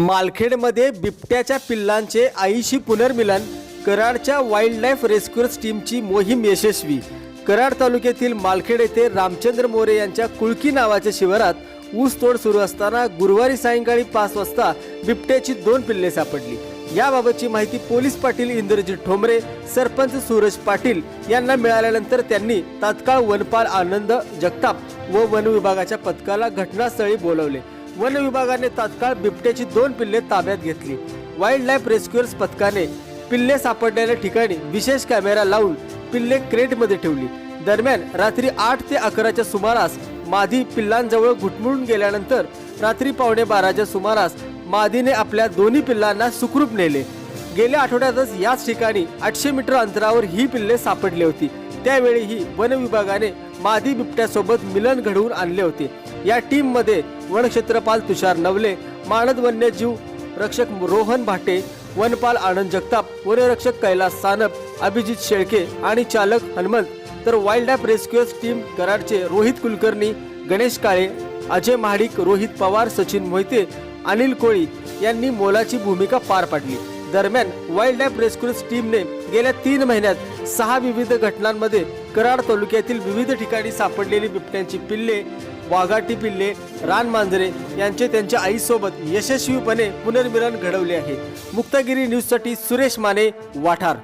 मालखेडमध्ये बिबट्याच्या पिल्लांचे आईशी पुनर्मिलन कराडच्या वाईल्ड लाईफ टीमची मोहीम यशस्वी. कराड तालुक्यातील मालखेड येथे रामचंद्र मोरे यांच्या कुळकी नावाच्या शिवारात ऊस तोड सुरू असताना गुरुवारी सायंकाळी पाच वाजता बिबट्याची दोन पिल्ले सापडली. याबाबतची माहिती पोलीस पाटील इंद्रजित ठोंबरे सरपंच सूरज पाटील यांना मिळाल्यानंतर त्यांनी तात्काळ वनपाल आनंद जगताप व वन विभागाच्या पथकाला घटनास्थळी बोलवले. वन विभागाने तात्काळ बिबट्याची दोन पिल्ले ताब्यात घेतली. वाईल्ड लाईफ रेस्क्युअर्स पथकाने पिल्ले सापडलेल्या ठिकाणी विशेष कॅमेरा लावून पिल्ले क्रेटमध्ये ठेवली. दरम्यान रात्री आठ ते अकराच्या सुमारास मादी पिल्लांजवळ घुटमळून गेल्यानंतर रात्री पावणे बाराच्या सुमारास मादीने आपल्या दोन्ही पिल्लांना सुखरूप नेले. गेल्या आठवड्यातच याच ठिकाणी आठशे मीटर अंतरावर ही पिल्ले सापडली होती. त्यावेळीही वन विभागाने मादी बिबट्यासोबत मिलन घडवून आणले होते. या टीममध्ये वनक्षेत्रपाल तुषार नवले मानद वन्यजीव रक्षक रोहन भाटे वनपाल आनंद जगताप वनरक्षक कैलास सानप अभिजित शेळके आणि चालक हनुमंत. तर वाईल्ड ॲप रेस्क्युअर्स टीम कराडचे रोहित कुलकर्णी गणेश काळे अजय महाडिक रोहित पवार सचिन मोहिते अनिल कोळी यांनी मोलाची भूमिका पार पाडली. दरम्यान वाईल्ड लाईफ रेस्क्युअर्स टीमने गेल्या तीन महिन्यात सहा विविध घटनांमध्ये कराड तालुक्यातील विविध ठिकाणी सापडलेली बिबट्यांची पिल्ले वाघाटी पिल्ले रानमांजरे यांचे त्यांच्या आईसोबत यशस्वीपणे पुनर्मिलन घडवले आहे. मुक्तागिरी न्यूजसाठी सुरेश माने वाठार.